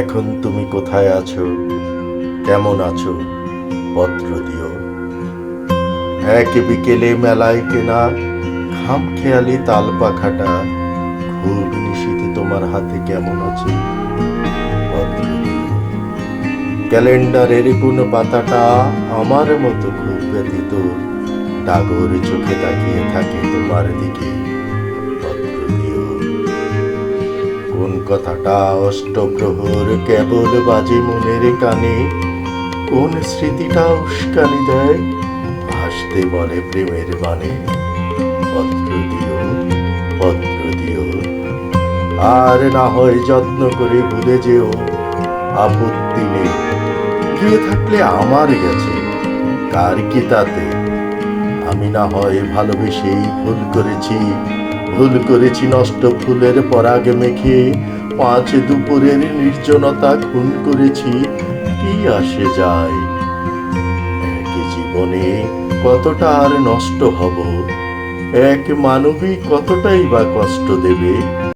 এখন তুমি কোথায় আছো? কেমন আছো? পত্র দিও। এক বিকেলে মেলায় কেনা খাম খেয়ালি তাল পাখাটা খুব নিশীতে তোমার হাতে কেমন আছে? ক্যালেন্ডারের কোন পাতাটা আমার মতো খুব ব্যতীত ডাগর চোখে তাকিয়ে থাকে তোমার দিকে। কথাটা অষ্টপ্রহর কেবল বাজে মনের কানে। কোন স্মৃতিটা উস্কানি দেয়? ভাসতে বলে প্রেমের বানে পত্র দিও পত্র দিও। আর না হয় যত্ন করে ভুলে যেও। আপত্তি নেই। গিয়ে থাকলে আমার গেছে? কার কি তাতে? আমি না হয় ভালোবেসেই ভুল করেছি। ভুল করেছি নষ্ট ফুলের পরাগ মেখে। পাঁচ দুপুরের নির্জনতা খুন করেছি, কি আসে যায়? জীবনে কতটা আর নষ্ট হব? এক মানবী কতটাই বা কষ্ট দেবে?